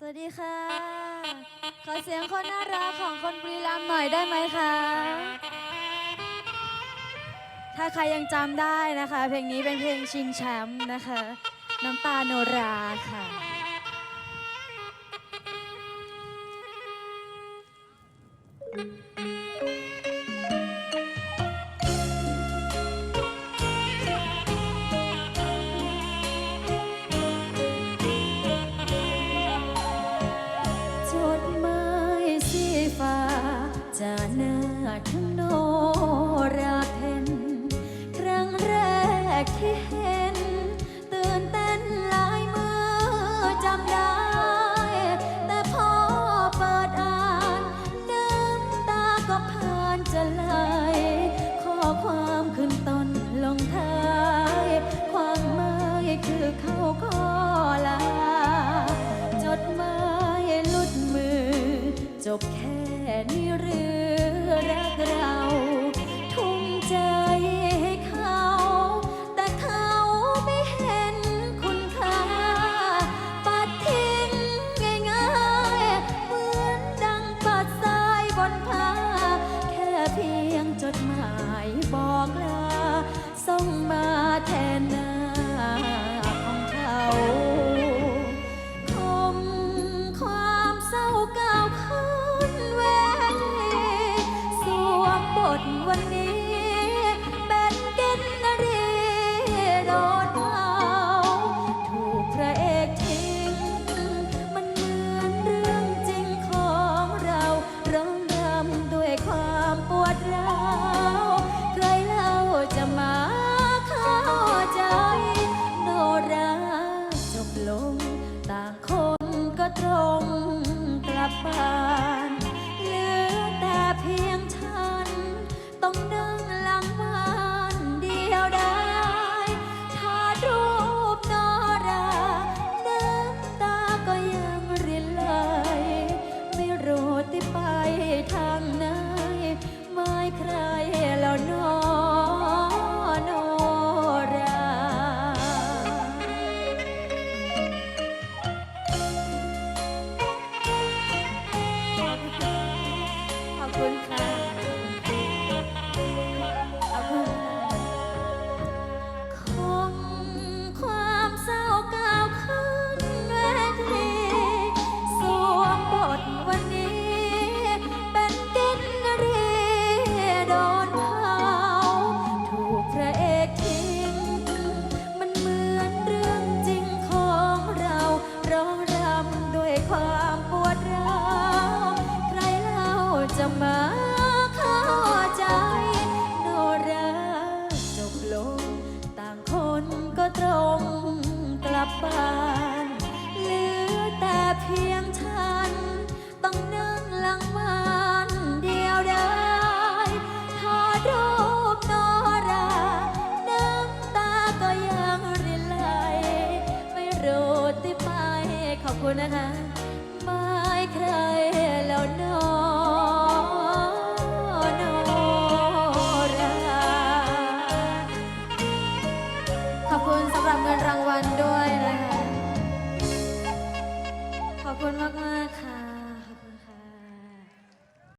สวัสดีค่ะ ขอเสียงคนน่ารักของคนบุรีรัมย์หน่อยได้ไหมคะ ถ้าใครยังจำได้นะคะ เพลงนี้เป็นเพลงชิงแชมป์นะคะ น้ำตาโนราค่ะ thank you อทั้งโนราเพนครั้งแรกที่เห็น ตื่นเต้นหลายมือจำได้ แต่พอเปิดอ่าน น้ำตาก็ผ่านจะไหล นพา แค่เพียงจดหมายบอกลาส่งมาแทน นะคะไม่ใครแล้วน้อง